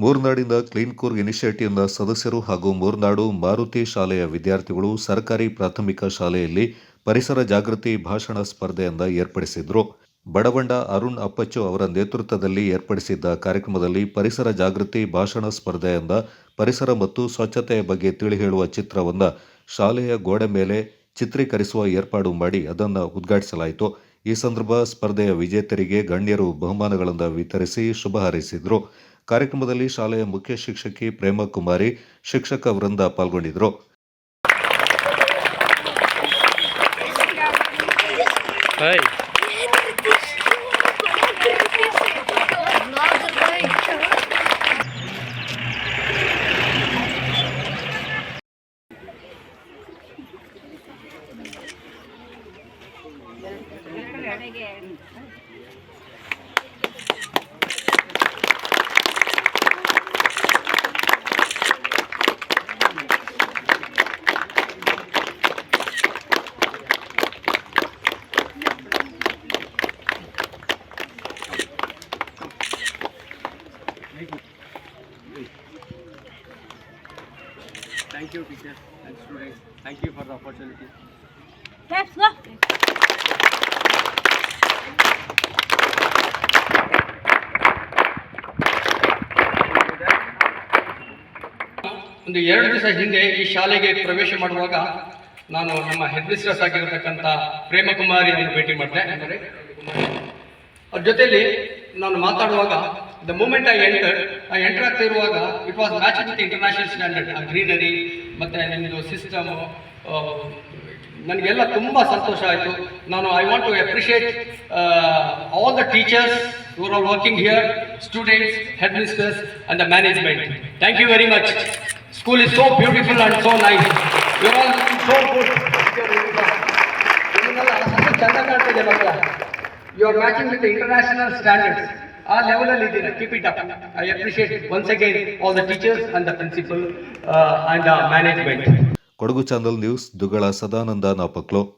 ಮೂರ್ನಾಡಿನ clean core ಇನಿಷಿಯೇಟಿವ್ನ ಸದಸ್ಯರು ಹಾಗೂ ಮೂರ್ನಾಡು ಮಾರುತಿ ಶಾಲೆಯ ವಿದ್ಯಾರ್ಥಿಗಳು ಸರ್ಕಾರಿ ಪ್ರಾಥಮಿಕ ಶಾಲೆಯಲ್ಲಿ ಪರಿಸರ ಜಾಗೃತಿ ಭಾಷಣ ಸ್ಪರ್ಧೆಯನ್ನು ಏರ್ಪಡಿಸಿದ್ರು. ಬಡವಂಡ ಅರುಣ್ ಅಪ್ಪಚ್ಚು ಅವರ ನೇತೃತ್ವದಲ್ಲಿ ಏರ್ಪಡಿಸಿದ್ದ ಕಾರ್ಯಕ್ರಮದಲ್ಲಿ ಪರಿಸರ ಜಾಗೃತಿ ಭಾಷಣ ಸ್ಪರ್ಧೆಯಿಂದ ಪರಿಸರ ಮತ್ತು ಸ್ವಚ್ಛತೆಯ ಬಗ್ಗೆ ತಿಳಿ ಹೇಳುವ ಚಿತ್ರವನ್ನ ಶಾಲೆಯ ಗೋಡೆ ಮೇಲೆ ಚಿತ್ರೀಕರಿಸುವ ಏರ್ಪಾಡು ಮಾಡಿ ಅದನ್ನು ಉದ್ಘಾಟಿಸಲಾಯಿತು. ಈ ಸಂದರ್ಭ ಸ್ಪರ್ಧೆಯ ವಿಜೇತರಿಗೆ ಗಣ್ಯರು ಬಹುಮಾನಗಳನ್ನು ವಿತರಿಸಿ ಶುಭ ಹಾರೈಸಿದರು. ಕಾರ್ಯಕ್ರಮದಲ್ಲಿ ಶಾಲೆಯ ಮುಖ್ಯ ಶಿಕ್ಷಕಿ ಪ್ರೇಮ ಕುಮಾರಿ ಶಿಕ್ಷಕ ವೃಂದ ಪಾಲ್ಗೊಂಡಿದ್ದರು. Thank you, teachers and students. Thank you for the opportunity. Let's go. ಒಂದು ಎರಡು ದಿವಸ ಹಿಂದೆ ಈ ಶಾಲೆಗೆ ಪ್ರವೇಶ ಮಾಡುವಾಗ ನಾನು ನಮ್ಮ ಹೆಡ್ ಮಿಸ್ಟ್ರೆಸ್ ಆಗಿರತಕ್ಕಂಥ ಪ್ರೇಮಕುಮಾರಿ ಅವರನ್ನು ಭೇಟಿ ಮಾಡಿದೆ ಅಂದರೆ ಅವ್ರ ಜೊತೆಯಲ್ಲಿ ನಾನು ಮಾತಾಡುವಾಗ ದ ಮೂಮೆಂಟ್ ಐ ಎಂಟರ್ ಆ ಎಂಟರ್ ಆಗ್ತಾ ಇರುವಾಗ it was match with international standard ಆ ಗ್ರೀನರಿ ಮತ್ತು ನಿಮ್ಮದು ಸಿಸ್ಟಮು ನನಗೆಲ್ಲ ತುಂಬ ಸಂತೋಷ ಆಯಿತು. ನಾನು I want to appreciate all the teachers who are working here, students headmisters, and the management thank you very much school is so beautiful and so nice you all so good. ನಿಮ್ಮನ್ನೆಲ್ಲ ಕಾಣ್ತಿದೆ ಮಕ್ಕಳ. You are matching with international standards ಆ ಲೆವೆಲಲ್ಲಿ ಇದ್ದೀರಾ keep it up I appreciate once again all the teachers and the principal and management Kodagu channel news ದುಗಳ Sadananda Napoklu.